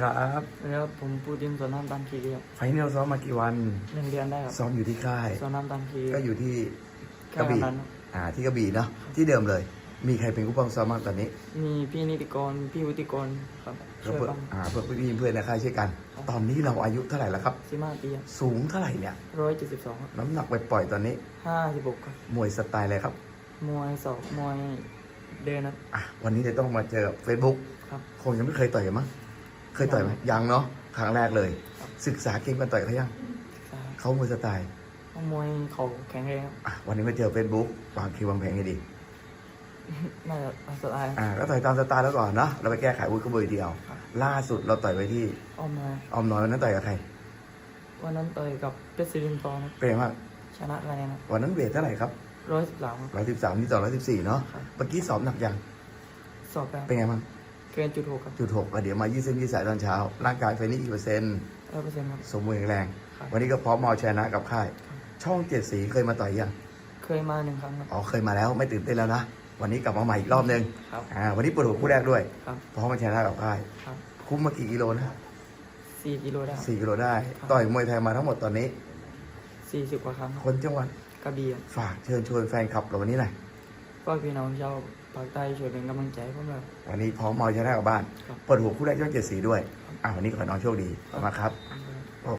ครับแล้วผมพูดดิมสวนน้ำตามคีครับไฟนอลซ้อมมากี่วันหนึ่งเดือนได้ครับซ้อมอยู่ที่ค่ายสวนน้ำตามคีก็อยู่ที่แค่กระบี่นั้นอ่าที่กระบี่เนาะที่เดิมเลย มีใครเป็นผู้ป้องซ้อมมางตอนนี้ มีพี่นิติกรพี่วุฒิกรครับก็ช่วยเพื่อบ้างอ่าเพื่อพี่เพื่อนในค่ายช่วยกัน ตอนนี้เราอายุเท่าไหร่แล้วครับสิบห้าปีสูงเท่าไหร่เนี่ยร้อยเจ็ดสิบสองน้ำหนักไปปล่อยๆตอนนี้ห้าสิบหกครับมวยสไตล์อะไรครับ มวยสองมวยเดินนะอะวันนี้จะต้องมาเจอเฟซบุ๊กครับคงยังไม่เคยต่อยกันมั้ง เคยต่อยไหมยังเนาะครั้งแรกเลยครับศึกษาเก่งกันต่อยเขายังศึกษาเขามวยสไตล์มวยเขาแข็งแรงครับอะวันนี้มาเจอเฟซบุ๊กวางคิววางแผนให้ดีน่าจะอันตรายอ่าก็ต่อยตามสไตล์แล้วก่อนเนาะเราไปแก้ไขวุ้ยขบวยเดียวครับล่าสุดเราต่อยไว้ที่เอามาออมน้อยวันนั้นต่อยกับใครวันนั้นต่อยกับเพชรศิรินทร์ทองครับเป็นไงบ้างชนะคะแนนครับวันนั้นเวทเท่าไหร่ครับร้อยสิบสามร้อยสิบสามนี่ต่อร้อยสิบสี่เนาะครับเมื่อกี้สอบหนักยังสอบแบบเป็นไงบ้างเกินจุดหกครับจุดหกเดี๋ยวมายืดเส้นยืดสายตอนเช้า ร่างกายไฟนี่กี่เปอร์เซ็นต์ร้อยเปอร์เซ็นต์ครับสมบูรณ์แข็งแรงครับวันนี้ก็พร้อมมาเอาชนะกับค่าย ช่องเจ็ดสีเคยมาต่อยยังเคยมาหนึ่งครั้งครับอ๋อเคยมาแล้วไม่ตื่นเต้นแล้วนะวันนี้กลับมาใหม่อีกรอบนึงครับอ่าวันนี้เปิดหัวคู่แรกด้วยครับพร้อมมาชนะกับค่ายครับคุ้มมากี่กิโลนะสี่กิโลได้ครับสี่กิโลได้ครับต่อยมวยไทยมาทั้งหมดตอนนี้สี่สิบกว่าครั้งคนจังหวัดกระบี่ครับฝากเชิญชวนแฟนคลับเราวันนี้หน่อย ก็พี่น้องชาวภาคใต้ช่วยเป็นกำลังใจให้ผมแบบวันนี้พร้อมมาเอาชนะกับบ้านครับ เปิดหัวคู่แรกช่องเจ็ดสีด้วยอ่าวันนี้ขอให้น้องโชคดีขอบคุณมากครับอืม